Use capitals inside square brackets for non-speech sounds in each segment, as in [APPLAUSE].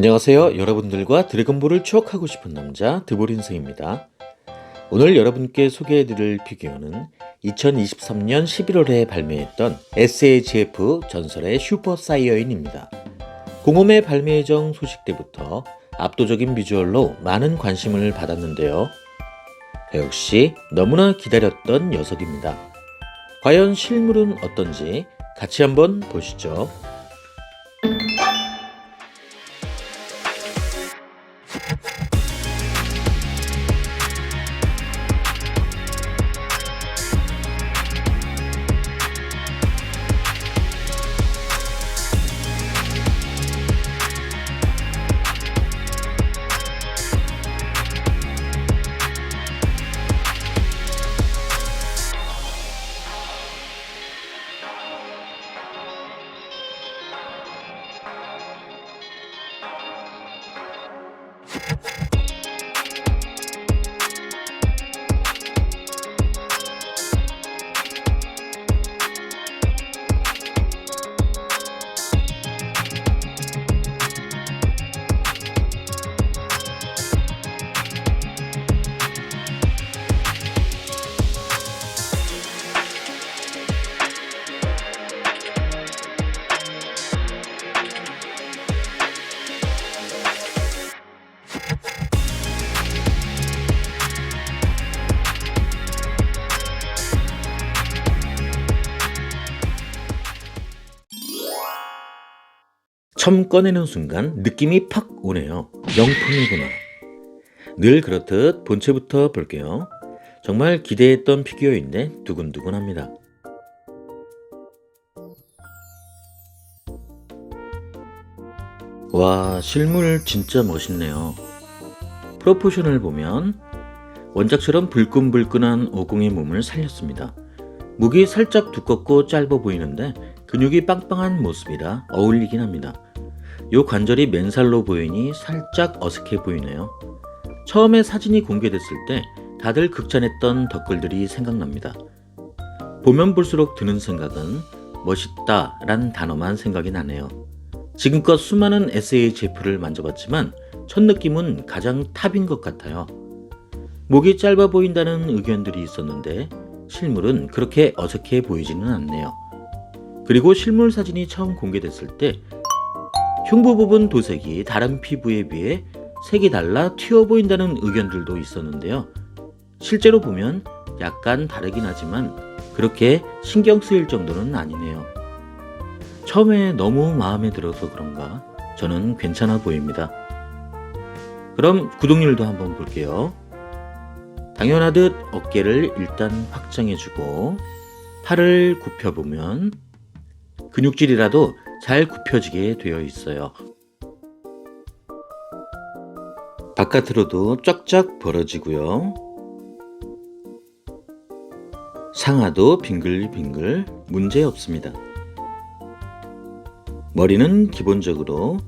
안녕하세요. 여러분들과 드래곤볼을 추억하고 싶은 남자 드볼인생입니다. 오늘 여러분께 소개해드릴 피규어는 2023년 11월에 발매했던 SHF 전설의 슈퍼 사이어인입니다. 공홈의 발매 예정 소식 때부터 압도적인 비주얼로 많은 관심을 받았는데요. 역시 너무나 기다렸던 녀석입니다. 과연 실물은 어떤지 같이 한번 보시죠. 처음 꺼내는 순간 느낌이 팍 오네요. 명품이구나. 늘 그렇듯 본체부터 볼게요. 정말 기대했던 피규어인데 두근두근합니다. 와, 실물 진짜 멋있네요. 프로포션을 보면 원작처럼 불끈불끈한 오공의 몸을 살렸습니다. 목이 살짝 두껍고 짧아 보이는데 근육이 빵빵한 모습이라 어울리긴 합니다. 요 관절이 맨살로 보이니 살짝 어색해 보이네요. 처음에 사진이 공개됐을 때 다들 극찬했던 댓글들이 생각납니다. 보면 볼수록 드는 생각은 멋있다 란 단어만 생각이 나네요. 지금껏 수많은 SHF를 만져봤지만 첫 느낌은 가장 탑인 것 같아요. 목이 짧아 보인다는 의견들이 있었는데 실물은 그렇게 어색해 보이지는 않네요. 그리고 실물 사진이 처음 공개됐을 때 흉부 부분 도색이 다른 피부에 비해 색이 달라 튀어 보인다는 의견들도 있었는데요. 실제로 보면 약간 다르긴 하지만 그렇게 신경 쓰일 정도는 아니네요. 처음에 너무 마음에 들어서 그런가 저는 괜찮아 보입니다. 그럼 구독률도 한번 볼게요. 당연하듯 어깨를 일단 확장해주고 팔을 굽혀보면 근육질이라도 잘 굽혀지게 되어 있어요. 바깥으로도 쫙쫙 벌어지고요. 상하도 빙글빙글 문제 없습니다. 머리는 기본적으로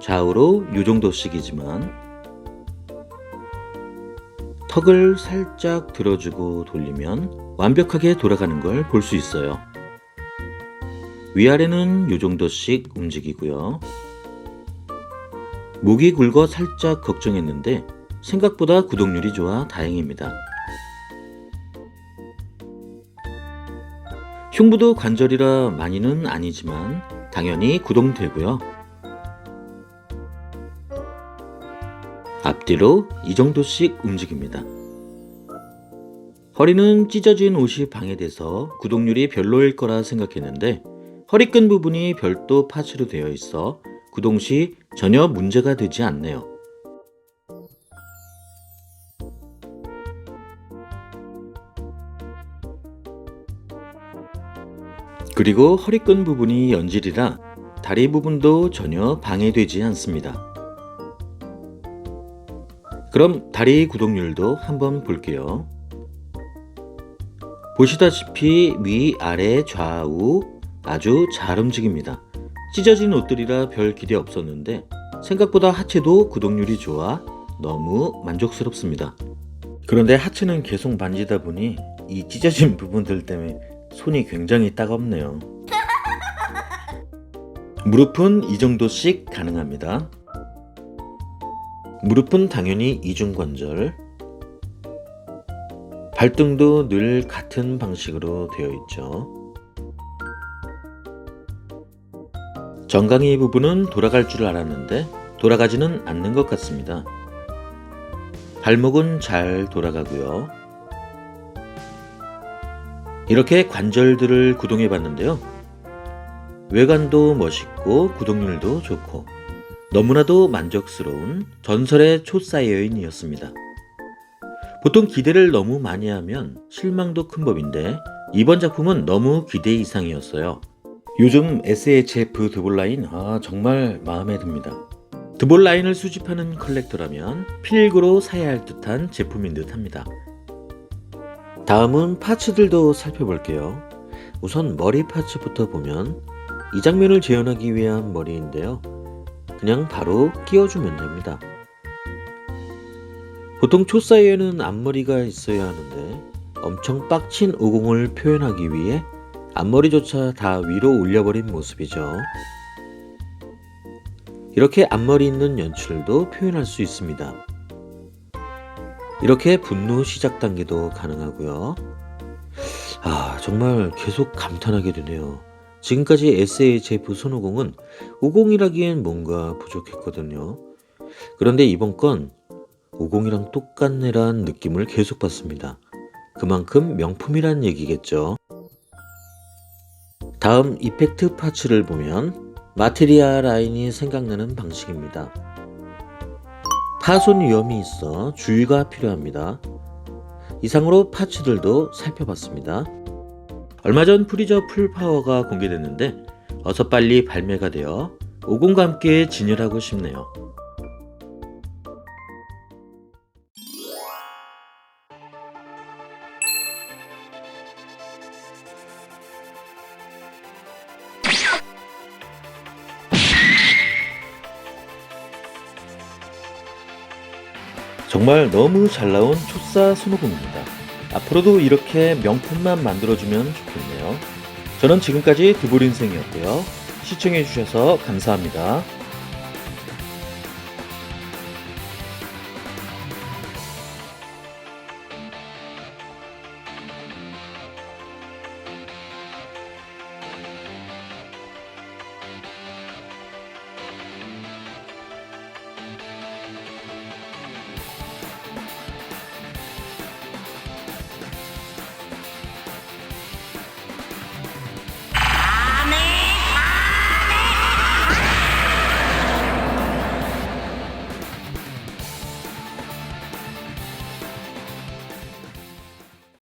좌우로 요 정도씩이지만 턱을 살짝 들어주고 돌리면 완벽하게 돌아가는 걸 볼 수 있어요. 위아래는 요 정도씩 움직이고요. 목이 굵어 살짝 걱정했는데 생각보다 구독률이 좋아 다행입니다. 흉부도 관절이라 많이는 아니지만 당연히 구동되고요. 앞뒤로 이 정도씩 움직입니다. 허리는 찢어진 옷이 방해돼서 구동률이 별로일 거라 생각했는데 허리끈 부분이 별도 파츠로 되어 있어 구동 시 전혀 문제가 되지 않네요. 그리고 허리끈 부분이 연질이라 다리 부분도 전혀 방해되지 않습니다. 그럼 다리 구동률도 한번 볼게요. 보시다시피 위, 아래, 좌우 아주 잘 움직입니다. 찢어진 옷들이라 별 기대 없었는데 생각보다 하체도 구동률이 좋아 너무 만족스럽습니다. 그런데 하체는 계속 만지다 보니 이 찢어진 [LAUGHS] 부분들 때문에 손이 굉장히 따갑네요. [LAUGHS] 무릎은 이 정도씩 가능합니다. 무릎은 당연히 이중관절. 발등도 늘 같은 방식으로 되어 있죠. 정강이 부분은 돌아갈 줄 알았는데 돌아가지는 않는 것 같습니다. 발목은 잘 돌아가고요. 이렇게 관절들을 구동해 봤는데요. 외관도 멋있고 구동률도 좋고 너무나도 만족스러운 전설의 초사이어인이었습니다. 보통 기대를 너무 많이 하면 실망도 큰 법인데 이번 작품은 너무 기대 이상이었어요. 요즘 SHF 드볼 라인 아 정말 마음에 듭니다. 드볼 라인을 수집하는 컬렉터라면 필구로 사야 할 듯한 제품인 듯합니다. 다음은 파츠들도 살펴볼게요. 우선 머리 파츠부터 보면 이 장면을 재현하기 위한 머리인데요. 그냥 바로 끼워주면 됩니다. 보통 초 사이에는 앞머리가 있어야 하는데 엄청 빡친 오공을 표현하기 위해 앞머리조차 다 위로 올려버린 모습이죠. 이렇게 앞머리 있는 연출도 표현할 수 있습니다. 이렇게 분노 시작 단계도 가능하고요. 아, 정말 계속 감탄하게 되네요. 지금까지 SHF 손오공은 50이라기엔 뭔가 부족했거든요. 그런데 이번 건 50이랑 똑같네란 느낌을 계속 받습니다. 그만큼 명품이란 얘기겠죠. 다음 이펙트 파츠를 보면 마테리아 라인이 생각나는 방식입니다. 파손 위험이 있어 주의가 필요합니다. 이상으로 파츠들도 살펴봤습니다. 얼마 전 프리저 풀파워가 공개됐는데 어서 빨리 발매가 되어 50과 함께 진열하고 싶네요. 정말 너무 잘 나온 초사 손오공입니다. 앞으로도 이렇게 명품만 만들어주면 좋겠네요. 저는 지금까지 드볼 인생이었고요. 시청해주셔서 감사합니다.